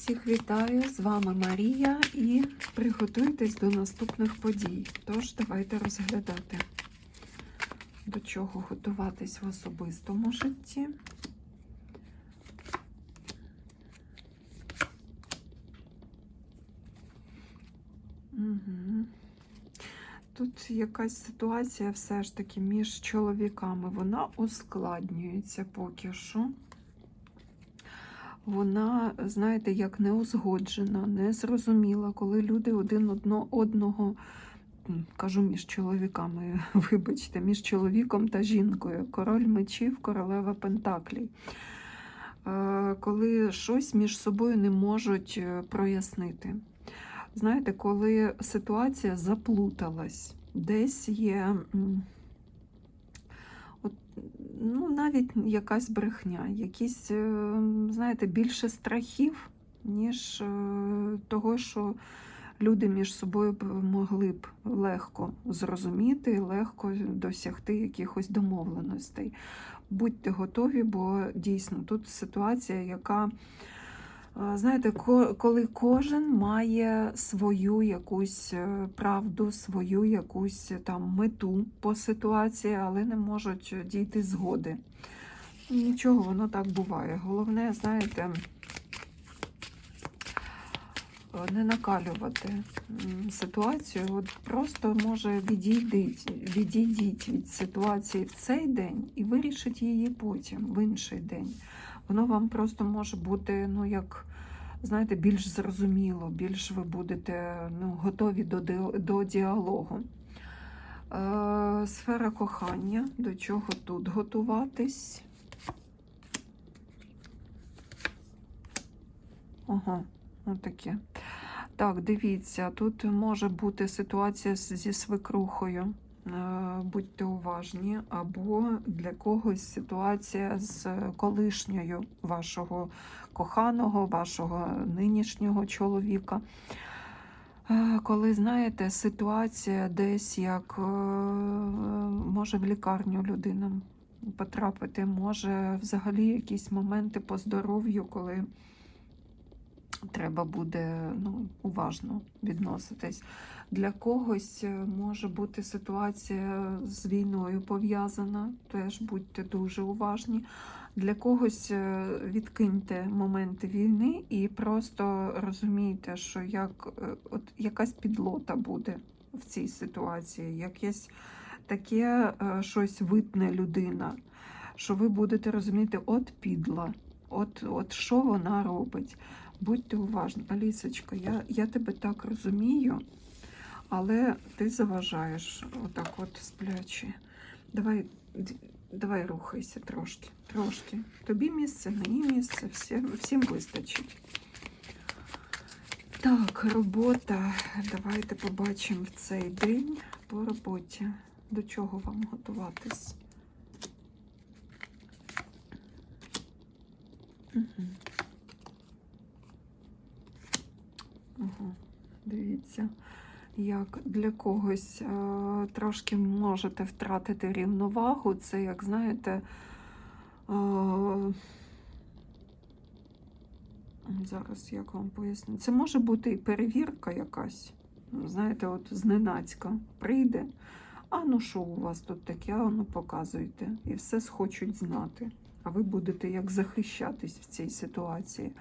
Всіх вітаю! З вами Марія і приготуйтесь до наступних подій. Тож, давайте розглядати, до чого готуватись в особистому житті. Угу. Тут якась ситуація все ж таки між чоловіками. Вона ускладнюється поки що вона, знаєте, як неузгоджена, незрозуміла, коли люди один одно, одного, кажу між чоловіками, вибачте, між чоловіком та жінкою, король мечів, королева Пентаклій. Е, Коли щось між собою не можуть е, прояснити. Знаєте, коли ситуація заплуталась, десь є. Ну, навіть якась брехня, якісь, е, знаєте, більше страхів, ніж е, того, що люди між собою могли б легко зрозуміти, легко досягти якихось домовленостей. Будьте готові, бо дійсно тут ситуація, яка. Е, Знаєте, коли кожен має свою якусь е, правду, свою якусь там мету по ситуації, але не можуть дійти згоди. Нічого, воно так буває. Головне, знаєте, е, не накалювати ситуацію. От просто може відійдіть, відійдіть від ситуації в цей день і вирішить її потім, в інший день. Воно вам просто може бути, ну, як, знаєте, більш зрозуміло, більш ви будете ну, готові до, до діалогу. Е, сфера кохання, до чого тут готуватись? Ага, отаке. Так, дивіться, тут може бути ситуація зі свекрухою. Е, Будьте уважні, або для когось ситуація з колишньою вашого коханого, вашого нинішнього чоловіка. Е, Коли знаєте, ситуація десь як е, може в лікарню людина потрапити, може взагалі якісь моменти по здоров'ю, коли треба буде ну, уважно відноситись. Для когось е, може бути ситуація з війною пов'язана, теж будьте дуже уважні. Для когось е, відкиньте моменти війни і просто розумійте, що як, е, от якась підлота буде в цій ситуації, якесь таке щось витне людина, що ви будете розуміти, от підла, от, от що вона робить. Будьте уважні. Алісочка, я, я тебе так розумію, але ти заважаєш отак от сплячи. Давай, давай рухайся трошки, трошки. Тобі місце, мені місце, всім, всім вистачить. Так, робота. Давайте побачимо в цей день по роботі. До чого вам готуватись? Дивіться, як для когось е, трошки можете втратити рівновагу. Це, як знаєте, е, зараз як вам поясню. Це може бути і перевірка якась. Знаєте, от зненацька прийде. А ну що у вас тут таке? А ну показуйте. І все схочуть знати. А ви будете як захищатись в цій ситуації.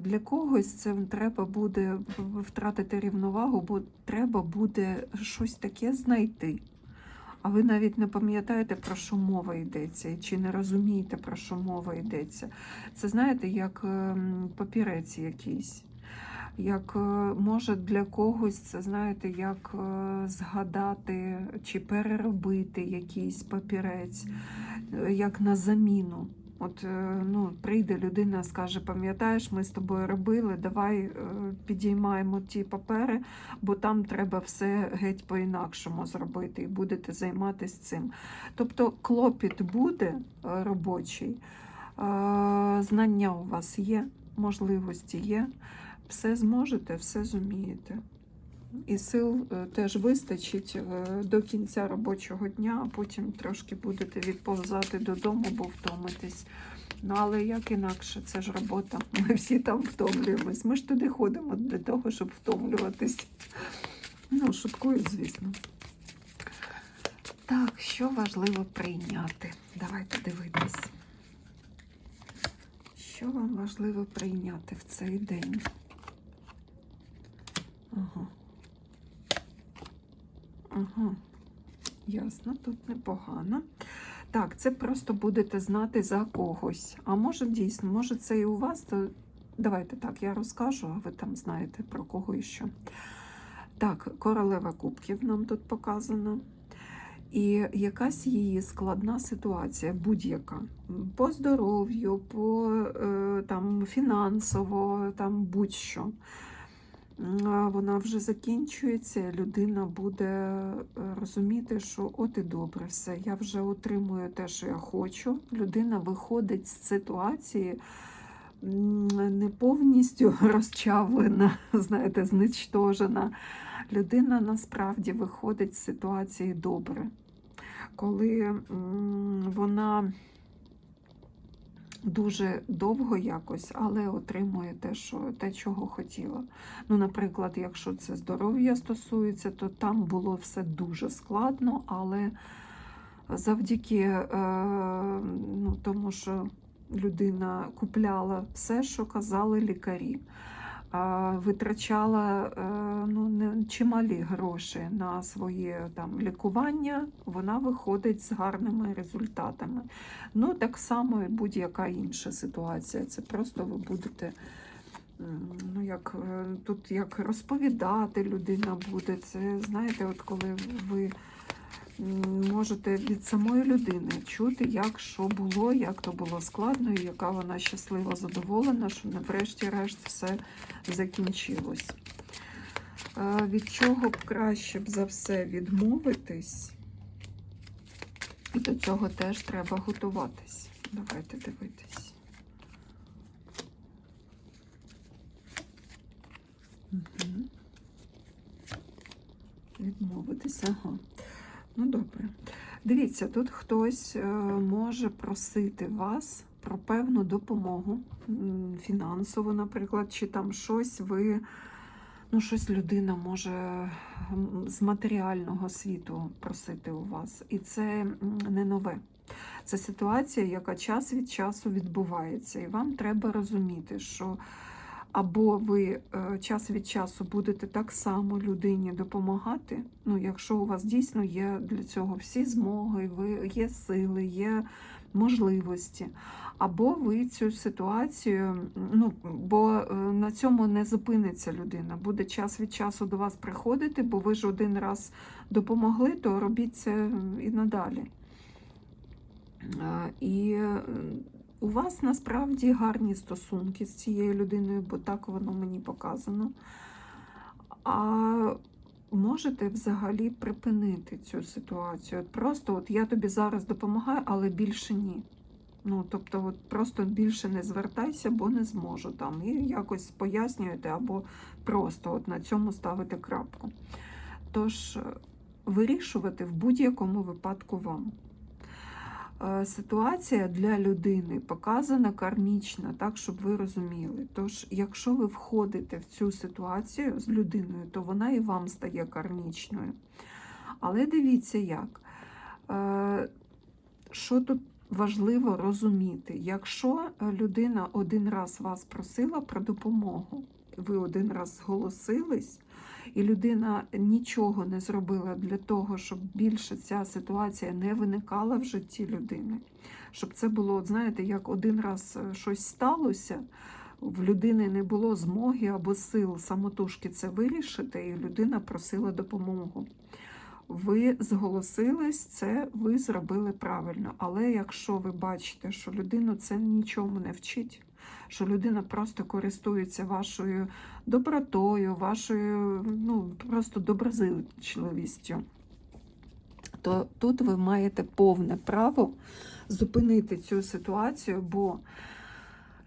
Для когось це треба буде втратити рівновагу, бо треба буде щось таке знайти. А ви навіть не пам'ятаєте, про що мова йдеться, чи не розумієте, про що мова йдеться. Це знаєте, як ем, папірець якийсь. Як е, може для когось це знаєте, як е, згадати чи переробити якийсь папірець, е, як на заміну. От ну, прийде людина, скаже, пам'ятаєш, ми з тобою робили, давай підіймаємо ті папери, бо там треба все геть по-інакшому зробити, і будете займатися цим. Тобто клопіт буде робочий, знання у вас є, можливості є, все зможете, все зумієте. І сил е, теж вистачить е, до кінця робочого дня, а потім трошки будете відповзати додому, бо втомитесь. Ну, але як інакше, це ж робота. Ми всі там втомлюємось. Ми ж туди ходимо для того, щоб втомлюватись. Ну, шуткую, звісно. Так, що важливо прийняти? Давайте дивитись. Що вам важливо прийняти в цей день? Ага. Ага. Ясно, тут непогано. Так, це просто будете знати за когось. А може дійсно, може це і у вас, то давайте так, я розкажу, а ви там знаєте про кого і що. Так, королева кубків нам тут показано. І якась її складна ситуація, будь-яка. По здоров'ю, по е, там, фінансово, там будь-що. Вона вже закінчується, людина буде е, розуміти, що от і добре, все, я вже отримую те, що я хочу. Людина виходить з ситуації не повністю розчавлена, знаєте, зничтожена. Людина насправді виходить з ситуації добре, коли вона дуже довго якось, але отримує те, що, те, чого хотіла. Ну, наприклад, якщо це здоров'я стосується, то там було все дуже складно, але завдяки е, ну, тому, що людина купляла все, що казали лікарі. Витрачала е, ну, чималі гроші на своє там лікування, вона виходить з гарними результатами. Ну, так само і будь-яка інша ситуація. Це просто ви будете ну, як, е, тут як розповідати людина буде. Це знаєте, от коли ви можете від самої людини чути, як що було, як то було складно, і яка вона щаслива, задоволена, що врешті-решт все закінчилось. Е, Від чого б краще б за все відмовитись? І до цього теж треба готуватись. Давайте дивитись. Угу. Відмовитися. Ага. Ну, добре. Дивіться, тут хтось е, може просити вас про певну допомогу, фінансову, наприклад, чи там щось ви, ну, щось людина може з матеріального світу просити у вас. І це не нове. Це ситуація, яка час від часу відбувається. І вам треба розуміти, що або ви е, час від часу будете так само людині допомагати, ну, якщо у вас дійсно є для цього всі змоги, ви, є сили, є можливості, або ви цю ситуацію, ну, бо е, на цьому не зупиниться людина, буде час від часу до вас приходити, бо ви ж один раз допомогли, то робіть це і надалі. Е, І у вас насправді гарні стосунки з цією людиною, бо так воно мені показано. А можете взагалі припинити цю ситуацію. Просто от я тобі зараз допомагаю, але більше ні. Ну, тобто, от просто більше не звертайся, бо не зможу там. І якось пояснюєте, або просто от на цьому ставите крапку. Тож, вирішувати в будь-якому випадку вам. Ситуація для людини показана кармічно, так, щоб ви розуміли. Тож, якщо ви входите в цю ситуацію з людиною, то вона і вам стає кармічною. Але дивіться як. Е, Що тут важливо розуміти? Якщо людина один раз вас просила про допомогу, ви один раз зголосились, і людина нічого не зробила для того, щоб більше ця ситуація не виникала в житті людини. Щоб це було, знаєте, як один раз е, щось сталося, в людини не було змоги або сил самотужки це вирішити, і людина просила допомогу. Ви зголосились, це ви зробили правильно. Але якщо ви бачите, що людину це нічому не вчить, що людина просто користується вашою добротою, вашою ну, просто доброзичливістю, то тут ви маєте повне право зупинити цю ситуацію, бо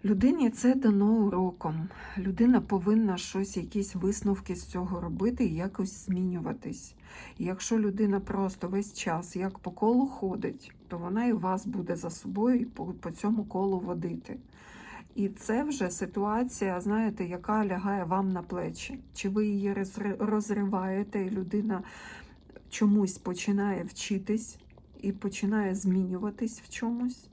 Людині це дано уроком. Людина повинна щось, якісь висновки з цього робити і якось змінюватись. І якщо людина просто весь час як по колу ходить, то вона і вас буде за собою і по, по цьому колу водити. І це вже ситуація, знаєте, яка лягає вам на плечі. Чи ви її розриваєте, і людина чомусь починає вчитись і починає змінюватись в чомусь?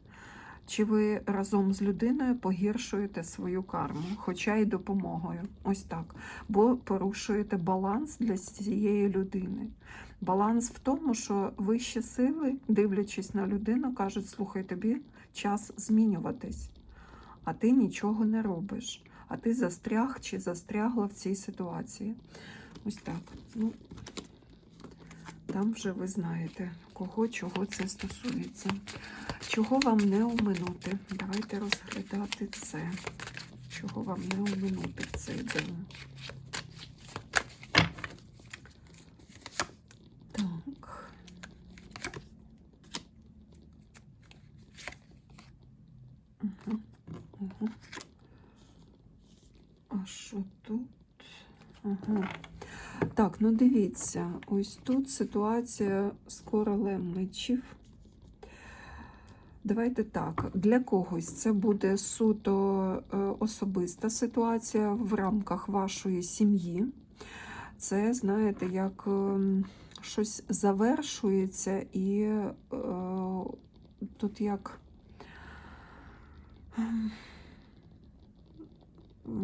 Чи ви разом з людиною погіршуєте свою карму, хоча й допомогою? Ось так. Бо порушуєте баланс для цієї людини. Баланс в тому, що вищі сили, дивлячись на людину, кажуть: слухай, тобі час змінюватись, а ти нічого не робиш. А ти застряг чи застрягла в цій ситуації. Ось так. Ну, там вже ви знаєте, кого чого це стосується. Чого вам не оминути? Давайте розглядати це. Чого вам не оминути цей день? Так. Угу. Угу. Що тут? Ага. Так, ну дивіться, ось тут ситуація з королем мечів. Давайте так, для когось це буде суто е, особиста ситуація в рамках вашої сім'ї. Це, знаєте, як ем, щось завершується, і е, тут як ем,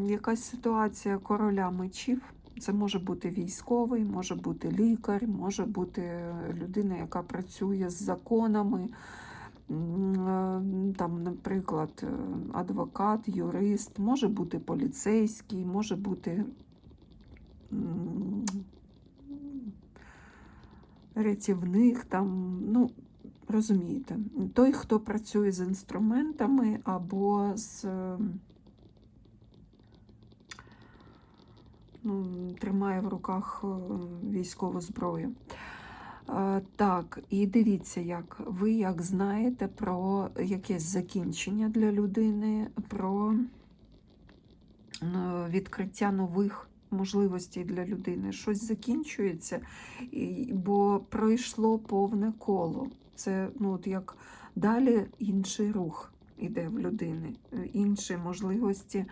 якась ситуація короля мечів. Це може бути військовий, може бути лікар, може бути людина, яка працює з законами. Е, Там, наприклад, е, адвокат, юрист, може бути поліцейський, може бути рятівник, там, ну, розумієте, той, хто працює з інструментами або з е, ну, тримає в руках е, військову зброю. Е, Так, і дивіться, як ви як знаєте про якесь закінчення для людини, про е, відкриття нових можливостей для людини. Щось закінчується, бо пройшло повне коло. Це ну, от як далі інший рух іде в людини, інші можливості,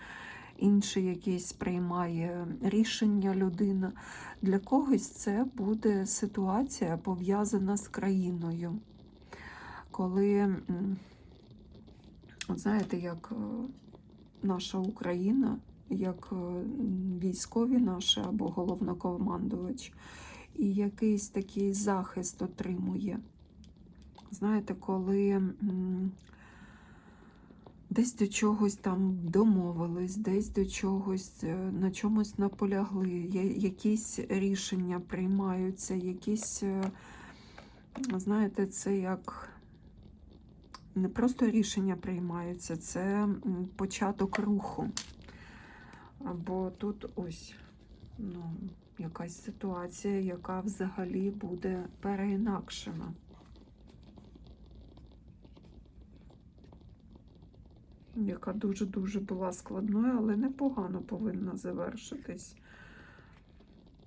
інші якісь приймає рішення людина. Для когось це буде ситуація пов'язана з країною. Коли, знаєте, як е, наша Україна, як е, військові наші або головнокомандувач, і якийсь такий захист отримує. Знаєте, коли десь до чогось там домовились, десь до чогось, е, на чомусь наполягли, якісь рішення приймаються, якісь, е, знаєте, це як не просто рішення приймаються, це початок руху. Бо тут ось ну, якась ситуація, яка взагалі буде переінакшена. Яка дуже-дуже була складною, але непогано повинна завершитись.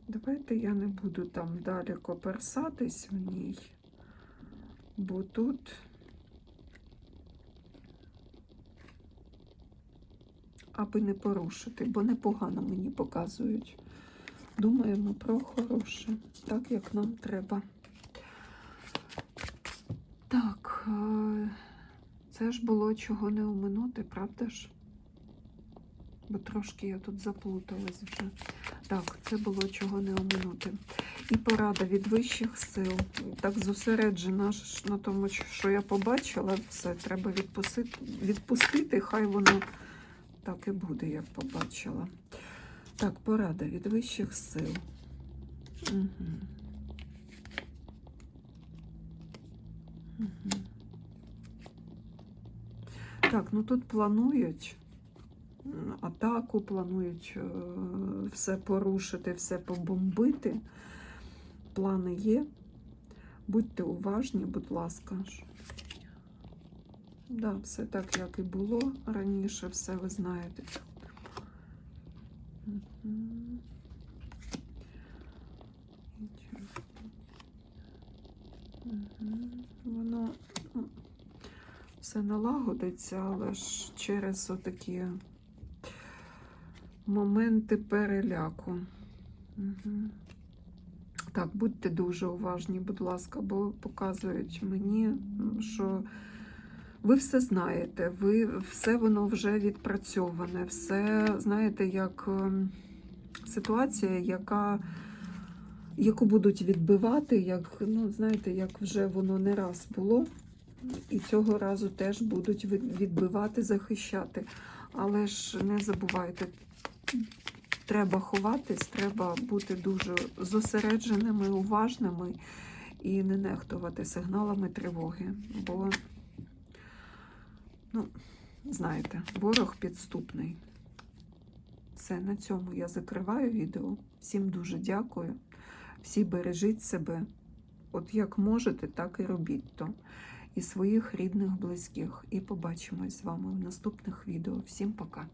Давайте я не буду там далі коперсатись в ній, бо тут аби не порушити, бо непогано мені показують. Думаємо про хороше, так як нам треба. Так. Це ж було чого не оминути, правда ж? Бо трошки я тут заплуталась вже. Так, це було чого не оминути. І порада від вищих сил. Так зосереджена на тому, що я побачила, все треба відпустити, відпустити, хай воно так і буде, як побачила. Так, порада від вищих сил. Угу. Угу. Так, ну тут планують атаку, планують е, все порушити, все побомбити. Плани є. Будьте уважні, будь ласка. Да, все так, як і було раніше, все ви знаєте. Воно все налагодиться, але ж через отакі моменти переляку. Мгм. Так, будьте дуже уважні, будь ласка, бо показують мені, що ви все знаєте, ви все воно вже відпрацьоване, все знаєте, як ем, ситуація, яка, яку будуть відбивати, як, ну, знаєте, як вже воно не раз було. І цього разу теж будуть відбивати, захищати. Але ж не забувайте, треба ховатись, треба бути дуже зосередженими, уважними і не нехтувати сигналами тривоги. Бо, ну, знаєте, ворог підступний. Все, на цьому я закриваю відео. Всім дуже дякую. Всі бережіть себе. От як можете, так і робіть то. І своїх рідних, близьких. І побачимось з вами в наступних відео. Всім пока!